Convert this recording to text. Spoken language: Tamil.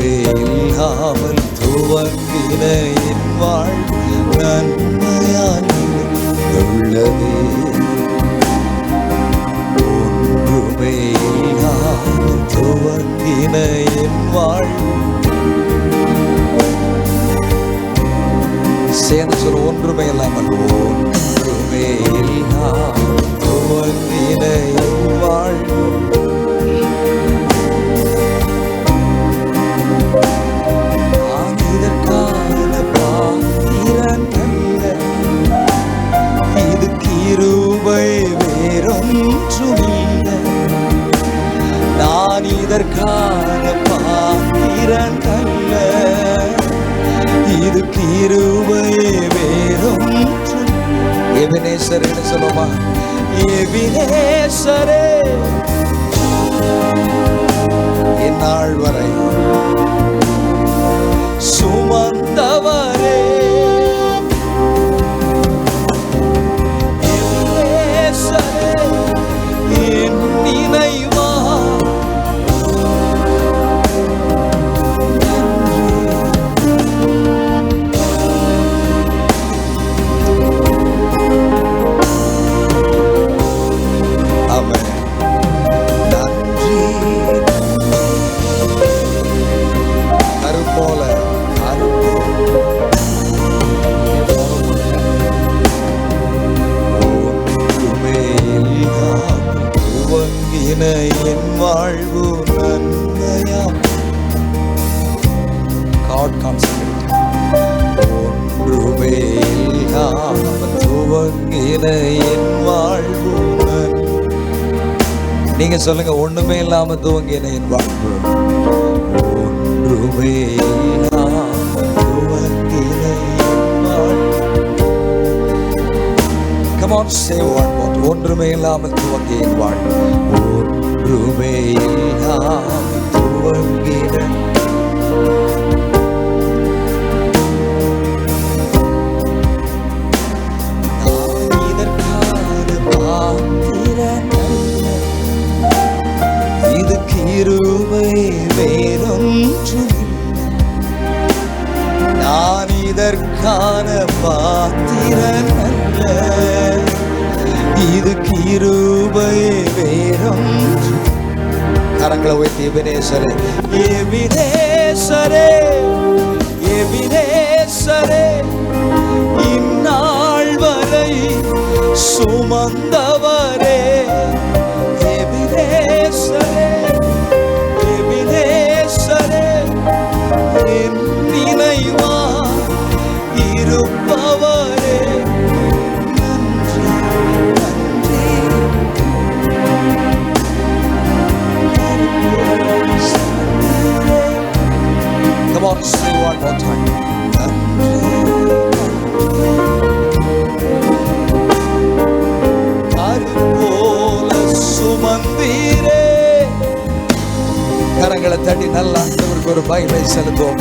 ஒன்றுமே இல்லாமல் துவங்கின என் வாழ்வு நன்மையான. உள்ளதே ஒன்றுமே இல்லாமல் துவங்கின என் வாழ்வு. சேர்ந்து சொல்ல ஒன்றுமே இல்லாமல் ஒன்றுமே இல்லாமல் துவங்கின என் வாழ்வு. வேறொன்றுமில்லை. நான் இதற்கான பாத்திரன் அல்ல. இது கிருபை வேறும் எபினேசர் என்று சொல்லுமா எபினேசரே இந்நாள் வரை என என் வாழ்வு நன்மையாம் காட் கான்சன்ட்ரேட் ஒன்றுமே துவங்கின என் வாழ்வு நீங்க சொல்லுங்க ஒண்ணுமே இல்லாம துவங்கின என் வாழ்வு. ஒன்றுமே ஒன்றுமே இல்லாமல் துவங்கிய என் வாழ்வு ஒன்றுமே இல்லாமல் இது கிருபை வேறொன்றுமில்லை. நான் இதற்கான பாத்திரன் அல்ல. இது கிருபை கரங்களை உயர்த்தி எபினேசரே. எபினேசரே எபினேசரே இந்நாள் வரை சுமந்தவரே. Sing time. சுமந்தீரே கரங்களை தட்டி நல்லா ஒரு பயிலை செலுத்துவோம்